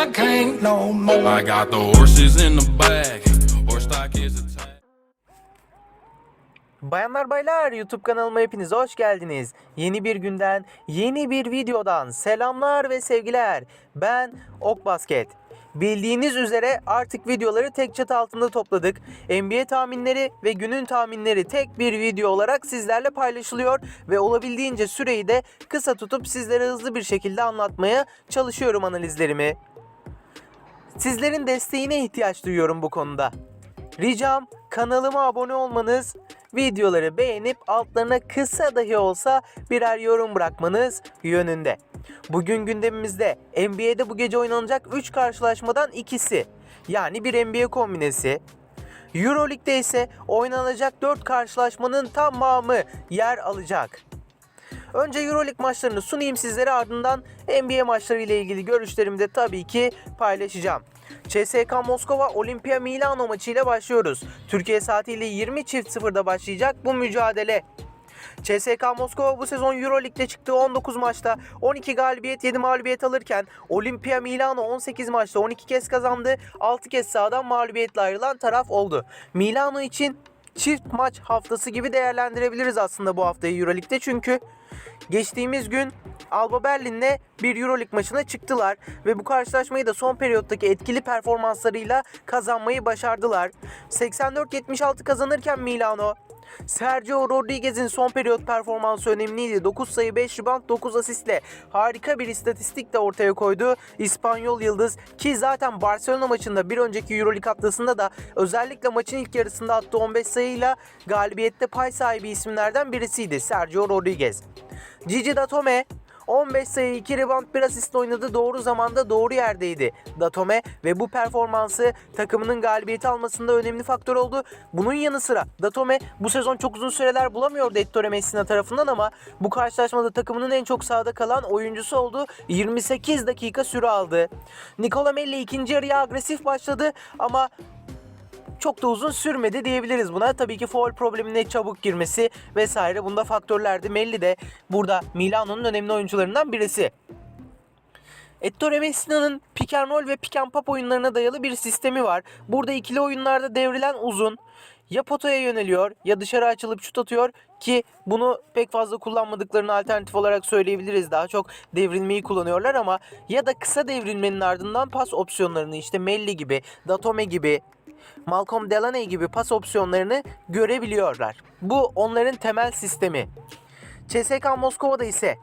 I can't no more. I got the horses in the back. Horse stock is attached. Bayanlar baylar YouTube kanalıma hepiniz hoş geldiniz. Yeni bir günden, yeni bir videodan selamlar ve sevgiler. Ben Ok Basket. Bildiğiniz üzere artık videoları tek çatı altında topladık. NBA tahminleri ve günün tahminleri tek bir video olarak sizlerle paylaşılıyor ve olabildiğince süreyi de kısa tutup sizlere hızlı bir şekilde anlatmaya çalışıyorum analizlerimi. Sizlerin desteğine ihtiyaç duyuyorum bu konuda. Ricam kanalıma abone olmanız, videoları beğenip altlarına kısa dahi olsa birer yorum bırakmanız yönünde. Bugün gündemimizde NBA'de bu gece oynanacak 3 karşılaşmadan ikisi. Yani bir NBA kombinesi. Euroleague'de ise oynanacak 4 karşılaşmanın tamamı yer alacak. Önce Euroleague maçlarını sunayım sizlere ardından NBA maçları ile ilgili görüşlerimi de tabii ki paylaşacağım. CSK Moskova Olimpia Milano maçıyla başlıyoruz. Türkiye saatiyle 20.00'da başlayacak bu mücadele. CSK Moskova bu sezon Euroleague'de çıktığı 19 maçta 12 galibiyet 7 mağlubiyet alırken Olimpia Milano 18 maçta 12 kez kazandı. 6 kez sahadan mağlubiyetle ayrılan taraf oldu. Milano için çift maç haftası gibi değerlendirebiliriz aslında bu haftayı Euroleague'de çünkü geçtiğimiz gün Alba Berlin'le bir Euroleague maçına çıktılar ve bu karşılaşmayı da son periyottaki etkili performanslarıyla kazanmayı başardılar. 84-76 kazanırken Milano Sergio Rodriguez'in son periyot performansı önemliydi. 9 sayı 5 rebound 9 asistle harika bir istatistik de ortaya koydu. İspanyol Yıldız ki zaten Barcelona maçında bir önceki Euroleague haftasında da özellikle maçın ilk yarısında attığı 15 sayıyla galibiyette pay sahibi isimlerden birisiydi Sergio Rodriguez. Gigi Datome 15 sayı 2 rebound 1 asist oynadı. Doğru zamanda doğru yerdeydi Datome ve bu performansı takımının galibiyeti almasında önemli faktör oldu. Bunun yanı sıra Datome bu sezon çok uzun süreler bulamıyordu Ettore Messina tarafından ama bu karşılaşmada takımının en çok sahada kalan oyuncusu oldu. 28 dakika süre aldı. Nicola Melli ikinci yarıya agresif başladı ama çok da uzun sürmedi diyebiliriz buna. Tabii ki foul problemine çabuk girmesi vesaire bunda faktörlerdi. Melli de burada Milano'nun önemli oyuncularından birisi. Ettore Messina'nın pick and roll ve pick and pop oyunlarına dayalı bir sistemi var. Burada ikili oyunlarda devrilen uzun ya potaya yöneliyor ya dışarı açılıp şut atıyor ki bunu pek fazla kullanmadıklarını alternatif olarak söyleyebiliriz. Daha çok devrilmeyi kullanıyorlar ama ya da kısa devrilmenin ardından pas opsiyonlarını işte Melli gibi, Datome gibi, Malcolm Delaney gibi pas opsiyonlarını görebiliyorlar. Bu onların temel sistemi. CSKA Moskova'da ise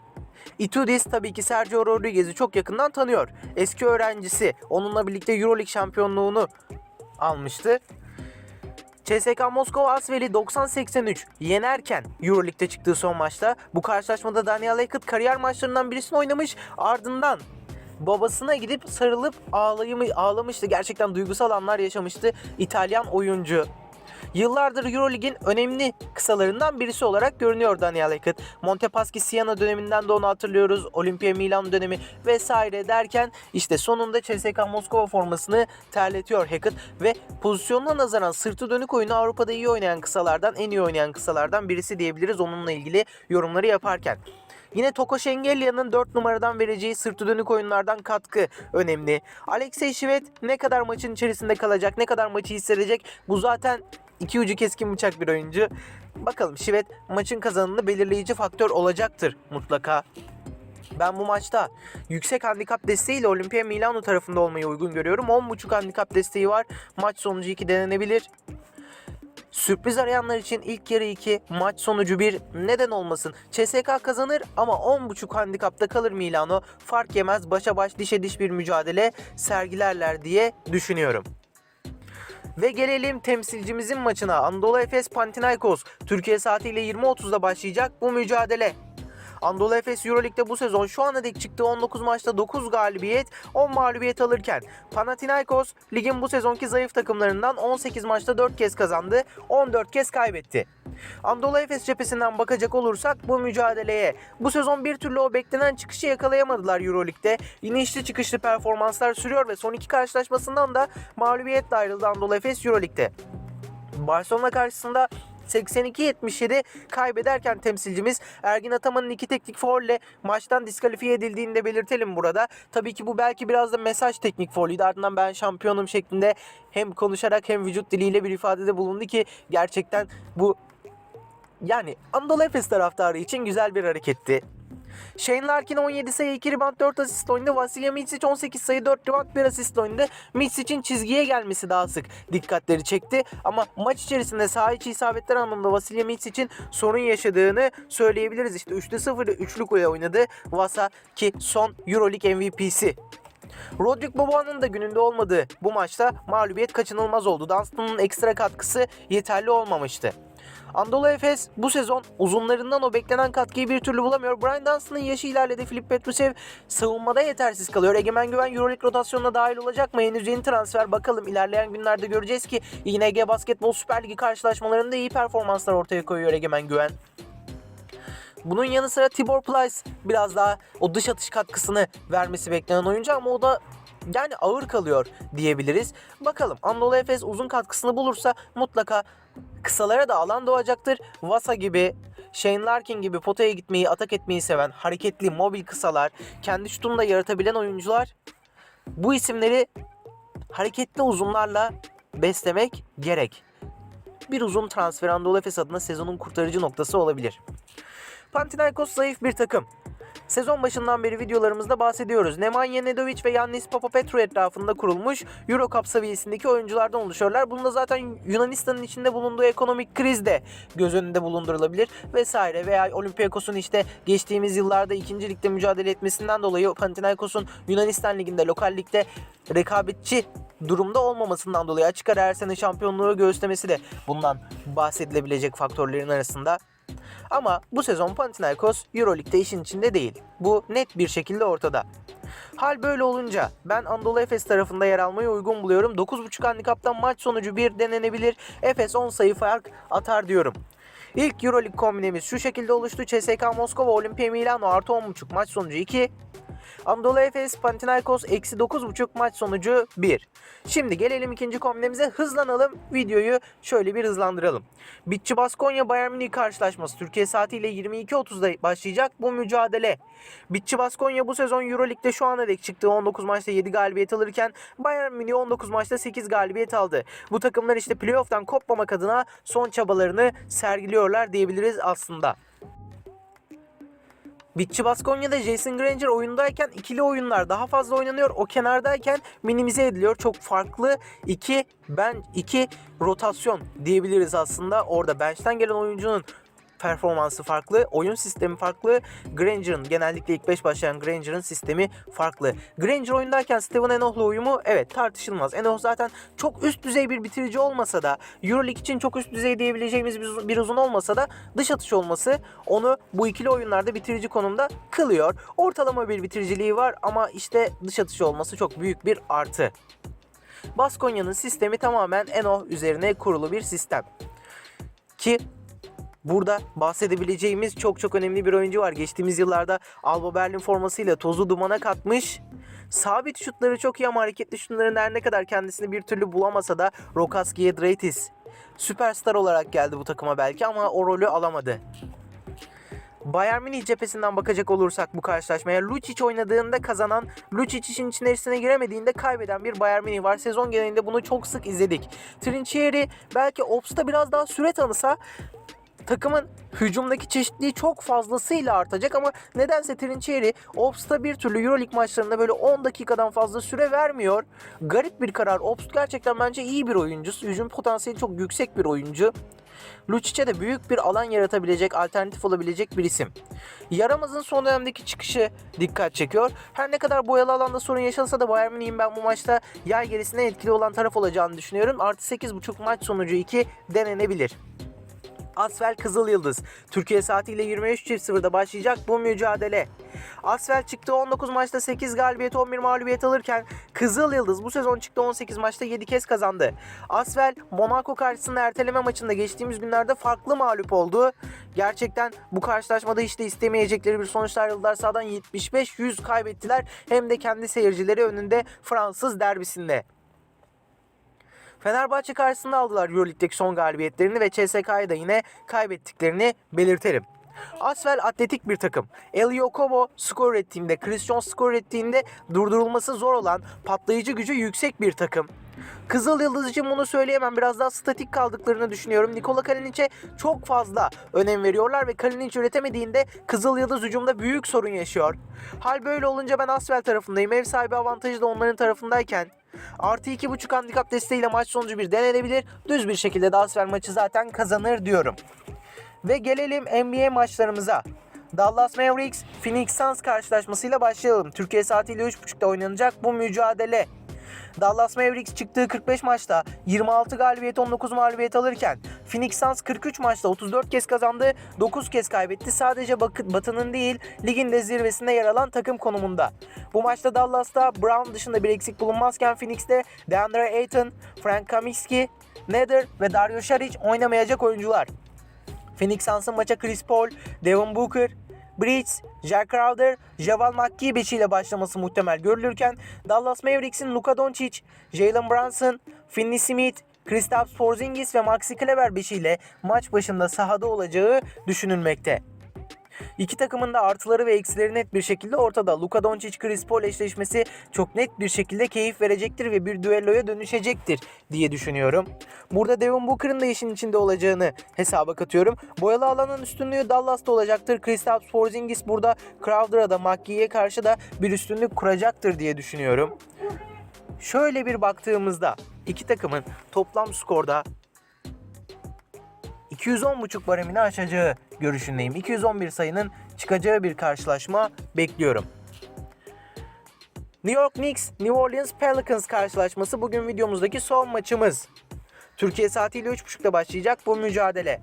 Itudis tabii ki Sergio Rodriguez'i çok yakından tanıyor. Eski öğrencisi. Onunla birlikte Euroleague şampiyonluğunu almıştı. CSKA Moskova Asvel'i 90-83 yenerken Euroleague'de çıktığı son maçta bu karşılaşmada Daniel Hackett kariyer maçlarından birisini oynamış ardından babasına gidip sarılıp ağlayımı, ağlamıştı. Gerçekten duygusal anlar yaşamıştı İtalyan oyuncu. Yıllardır Eurolig'in önemli kısalarından birisi olarak görünüyor Daniel Hackett. Montepaschi Siena döneminden de onu hatırlıyoruz. Olimpia Milan dönemi vesaire derken işte sonunda CSKA Moskova formasını terletiyor Hackett ve pozisyonuna nazaran sırtı dönük oyunu Avrupa'da iyi oynayan kısalardan, en iyi oynayan kısalardan birisi diyebiliriz onunla ilgili yorumları yaparken. Yine Toko Şengelya'nın 4 numaradan vereceği sırtı dönük oyunlardan katkı önemli. Alexey Şivet ne kadar maçın içerisinde kalacak, ne kadar maçı hissedecek bu zaten iki ucu keskin bıçak bir oyuncu. Bakalım Şivet maçın kazanını belirleyici faktör olacaktır mutlaka. Ben bu maçta yüksek handikap desteğiyle Olimpia Milano tarafında olmayı uygun görüyorum. 10.5 handikap desteği var. Maç sonucu 2 denenebilir. Sürpriz arayanlar için ilk yarı 2, maç sonucu 1 neden olmasın. CSK kazanır ama 10.5 handikapta kalır Milano. Fark yemez başa baş dişe diş bir mücadele sergilerler diye düşünüyorum. Ve gelelim temsilcimizin maçına. Anadolu Efes Panathinaikos. Türkiye saatiyle 20.30'da başlayacak bu mücadele. Anadolu Efes Euroleague'de bu sezon şu ana dek çıktığı 19 maçta 9 galibiyet, 10 mağlubiyet alırken Panathinaikos ligin bu sezonki zayıf takımlarından 18 maçta 4 kez kazandı, 14 kez kaybetti. Anadolu Efes cephesinden bakacak olursak bu mücadeleye bu sezon bir türlü o beklenen çıkışı yakalayamadılar Euroleague'de. İnişli çıkışlı performanslar sürüyor ve son iki karşılaşmasından da mağlubiyetle ayrıldı Anadolu Efes Euroleague'de. Barcelona karşısında 82-77 kaybederken temsilcimiz Ergin Ataman'ın iki teknik faulle maçtan diskalifiye edildiğini de belirtelim burada. Tabii ki bu belki biraz da mesaj teknik faulüydü. Ardından ben şampiyonum şeklinde hem konuşarak hem vücut diliyle bir ifadede bulundu ki gerçekten bu yani Anadolu Efes taraftarı için güzel bir hareketti. Shane Larkin 17 sayı 2 rebound 4 asist oynadı. Vasilya Mitsic 18 sayı 4 rebound 1 asist oynadı. Mitsic'in çizgiye gelmesi daha sık dikkatleri çekti. Ama maç içerisinde saha içi isabetler anlamında Vasilya Mitsic'in sorun yaşadığını söyleyebiliriz. İşte 3'te 0'da üçlük oynadı. Vasa ki son Euroleague MVP'si. Rodrik Boboa'nın da gününde olmadığı bu maçta mağlubiyet kaçınılmaz oldu. Dunstan'ın ekstra katkısı yeterli olmamıştı. Anadolu Efes bu sezon uzunlarından o beklenen katkıyı bir türlü bulamıyor. Brian Dunstan'ın yaşı ilerledi. Filip Petrusev savunmada yetersiz kalıyor. Egemen Güven Euroleague rotasyonuna dahil olacak mı? Henüz yeni transfer. Bakalım ilerleyen günlerde göreceğiz ki Ege Basketbol Süper Ligi karşılaşmalarında iyi performanslar ortaya koyuyor Egemen Güven. Bunun yanı sıra Tibor Plyce biraz daha o dış atış katkısını vermesi beklenen oyuncu ama o da yani ağır kalıyor diyebiliriz. Bakalım Anadolu Efes uzun katkısını bulursa mutlaka kısalara da alan doğacaktır. Vasa gibi Shane Larkin gibi potaya gitmeyi, atak etmeyi seven, hareketli, mobil kısalar, kendi şutunu da yaratabilen oyuncular bu isimleri hareketli uzunlarla beslemek gerek. Bir uzun transfer Anadolu Efes adına sezonun kurtarıcı noktası olabilir. Panathinaikos zayıf bir takım. Sezon başından beri videolarımızda bahsediyoruz. Nemanja Nedovic ve Yannis Papapetru etrafında kurulmuş Euro Cup seviyesindeki oyunculardan oluşuyorlar. Bunda zaten Yunanistan'ın içinde bulunduğu ekonomik kriz de göz önünde bulundurulabilir vesaire. Veya Olympiakos'un işte geçtiğimiz yıllarda ikinci ligde mücadele etmesinden dolayı Panathinaikos'un Yunanistan liginde, lokal ligde rekabetçi durumda olmamasından dolayı açık ara Ersen'in şampiyonluğu göğüslemesi de bundan bahsedilebilecek faktörlerin arasında. Ama bu sezon Panathinaikos Euroleague'de işin içinde değil. Bu net bir şekilde ortada. Hal böyle olunca ben Anadolu Efes tarafında yer almayı uygun buluyorum. 9.5 handikaptan maç sonucu 1 denenebilir. Efes 10 sayı fark atar diyorum. İlk Euroleague kombinemiz şu şekilde oluştu. CSKA Moskova, Olimpia Milano artı 10.5 maç sonucu 2. Anadolu Efes, Panathinaikos eksi 9.5 maç sonucu 1. Şimdi gelelim ikinci kombinemize hızlanalım. Videoyu şöyle bir hızlandıralım. Bitçi Baskonya Bayern Münih karşılaşması Türkiye saatiyle 22.30'da başlayacak bu mücadele. Bitçi Baskonya bu sezon Euroleague'de şu ana dek çıktığı 19 maçta 7 galibiyet alırken Bayern Münih 19 maçta 8 galibiyet aldı. Bu takımlar işte playoff'tan kopmamak adına son çabalarını sergiliyorlar diyebiliriz aslında. Bitçi Baskonya'da Jason Granger oyundayken ikili oyunlar daha fazla oynanıyor. O kenardayken minimize ediliyor. Çok farklı iki ben iki rotasyon diyebiliriz aslında. Orada bench'ten gelen oyuncunun performansı farklı, oyun sistemi farklı. Granger'ın genellikle ilk 5 başlayan Granger'ın sistemi farklı. Granger oyundayken Steven Enoch'la uyumu evet tartışılmaz. Enoch zaten çok üst düzey bir bitirici olmasa da Euroleague için çok üst düzey diyebileceğimiz bir, bir uzun olmasa da dış atış olması onu bu ikili oyunlarda bitirici konumda kılıyor. Ortalama bir bitiriciliği var ama işte dış atışı olması çok büyük bir artı. Baskonya'nın sistemi tamamen Enoch üzerine kurulu bir sistem. Ki Burada bahsedebileceğimiz çok çok önemli bir oyuncu var. Geçtiğimiz yıllarda Alba Berlin formasıyla tozu dumana katmış. Sabit şutları çok iyi ama hareketli şutların her ne kadar kendisini bir türlü bulamasa da Rokas Giedraitis süperstar olarak geldi bu takıma belki ama o rolü alamadı. Bayern Münih cephesinden bakacak olursak bu karşılaşmaya Lucic oynadığında kazanan, Lucic işin içerisine giremediğinde kaybeden bir Bayern Münih var. Sezon genelinde bunu çok sık izledik. Trinchieri belki Ops'ta biraz daha süre tanısa takımın hücumdaki çeşitliliği çok fazlasıyla artacak ama nedense Trinchieri Ops'ta bir türlü Euroleague maçlarında böyle 10 dakikadan fazla süre vermiyor. Garip bir karar. Ops gerçekten bence iyi bir oyuncu. Hücum potansiyeli çok yüksek bir oyuncu. Lucic'e de büyük bir alan yaratabilecek, alternatif olabilecek bir isim. Yaramaz'ın son dönemdeki çıkışı dikkat çekiyor. Her ne kadar boyalı alanda sorun yaşansa da Bayern Münih'in ben bu maçta yay gerisine etkili olan taraf olacağını düşünüyorum. Artı 8.5 maç sonucu 2 denenebilir. Asvel Kızıl Yıldız. Türkiye saatiyle 23.00'da başlayacak bu mücadele. Asvel çıktı 19 maçta 8 galibiyet 11 mağlubiyet alırken Kızıl Yıldız bu sezon çıktı 18 maçta 7 kez kazandı. Asvel Monaco karşısında erteleme maçında geçtiğimiz günlerde farklı mağlup oldu. Gerçekten bu karşılaşmada hiç de istemeyecekleri bir sonuçlar ayrıldılar. Sağdan 75-100 kaybettiler. Hem de kendi seyircileri önünde Fransız derbisinde. Fenerbahçe karşısında aldılar Euroleague'deki son galibiyetlerini ve CSK'ya da yine kaybettiklerini belirtelim. Asvel atletik bir takım. Elio Kobo skor ürettiğinde, Christian skor ürettiğinde durdurulması zor olan patlayıcı gücü yüksek bir takım. Kızıl Yıldız için bunu söyleyemem. Biraz daha statik kaldıklarını düşünüyorum. Nikola Kalinic'e çok fazla önem veriyorlar ve Kalinic üretemediğinde Kızıl Yıldız hücumda büyük sorun yaşıyor. Hal böyle olunca ben Asvel tarafındayım. Ev sahibi avantajı da onların tarafındayken Artı 2.5 handikap desteğiyle maç sonucu bir denenebilir. Düz bir şekilde de Asvel maçı zaten kazanır diyorum. Ve gelelim NBA maçlarımıza. Dallas Mavericks Phoenix Suns karşılaşmasıyla başlayalım. Türkiye saatiyle 3.30'da oynanacak bu mücadele. Dallas Mavericks çıktığı 45 maçta 26 galibiyet 19 mağlubiyet alırken Phoenix Suns 43 maçta 34 kez kazandı 9 kez kaybetti. Sadece Batı'nın değil ligin de zirvesinde yer alan takım konumunda. Bu maçta Dallas'ta Brown dışında bir eksik bulunmazken Phoenix'te DeAndre Ayton, Frank Kaminsky, Nether ve Dario Saric oynamayacak oyuncular. Phoenix Suns'ın maça Chris Paul, Devin Booker, Bridges, Jack Crowder, Javal McGee beşiyle başlaması muhtemel görülürken Dallas Mavericks'in Luka Doncic, Jalen Brunson, Finney Smith, Kristaps Porzingis ve Maxi Kleber beşiyle maç başında sahada olacağı düşünülmekte. İki takımın da artıları ve eksileri net bir şekilde ortada. Luka Doncic Chris Paul eşleşmesi çok net bir şekilde keyif verecektir ve bir düelloya dönüşecektir diye düşünüyorum. Burada Devin Booker'ın da işin içinde olacağını hesaba katıyorum. Boyalı alanın üstünlüğü Dallas'ta olacaktır. Kristaps Porzingis burada Crowder'a da McGee'ye karşı da bir üstünlük kuracaktır diye düşünüyorum. Şöyle bir baktığımızda iki takımın toplam skorda 210.5 baremini aşacağı görüşündeyim. 211 sayının çıkacağı bir karşılaşma bekliyorum. New York Knicks, New Orleans Pelicans karşılaşması bugün videomuzdaki son maçımız. Türkiye saatiyle 3.30'da başlayacak bu mücadele.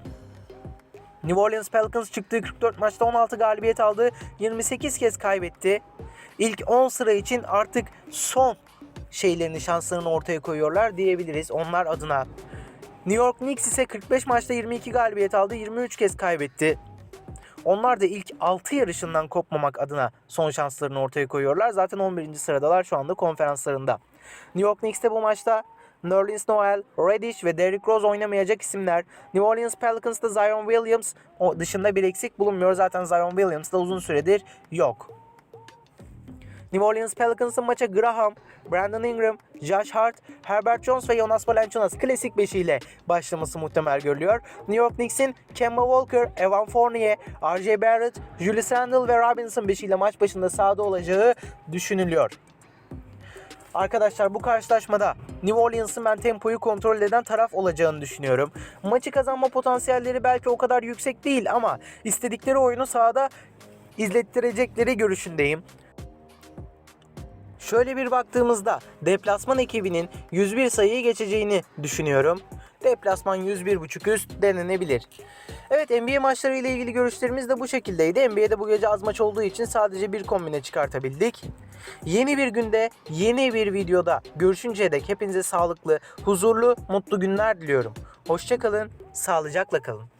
New Orleans Pelicans çıktığı 44 maçta 16 galibiyet aldı, 28 kez kaybetti. İlk 10 sıra için artık son şeylerini, şanslarını ortaya koyuyorlar diyebiliriz onlar adına. New York Knicks ise 45 maçta 22 galibiyet aldı, 23 kez kaybetti. Onlar da ilk 6 yarışından kopmamak adına son şanslarını ortaya koyuyorlar. Zaten 11. sıradalar şu anda konferanslarında. New York Knicks'te bu maçta Nerlens Noel, Reddish ve Derrick Rose oynamayacak isimler. New Orleans Pelicans'ta Zion Williams o dışında bir eksik bulunmuyor. Zaten Zion Williams da uzun süredir yok. New Orleans Pelicans'ın maça Graham, Brandon Ingram, Josh Hart, Herbert Jones ve Jonas Valanciunas klasik beşiyle başlaması muhtemel görülüyor. New York Knicks'in Kemba Walker, Evan Fournier, RJ Barrett, Julius Randle ve Robinson beşiyle maç başında sahada olacağı düşünülüyor. Arkadaşlar bu karşılaşmada New Orleans'ın ben tempoyu kontrol eden taraf olacağını düşünüyorum. Maçı kazanma potansiyelleri belki o kadar yüksek değil ama istedikleri oyunu sahada izlettirecekleri görüşündeyim. Şöyle bir baktığımızda deplasman ekibinin 101 sayıyı geçeceğini düşünüyorum. Deplasman 101.5 üst denenebilir. Evet NBA maçları ile ilgili görüşlerimiz de bu şekildeydi. NBA'de bu gece az maç olduğu için sadece bir kombine çıkartabildik. Yeni bir günde, yeni bir videoda görüşünceye dek hepinize sağlıklı, huzurlu, mutlu günler diliyorum. Hoşçakalın, sağlıcakla kalın.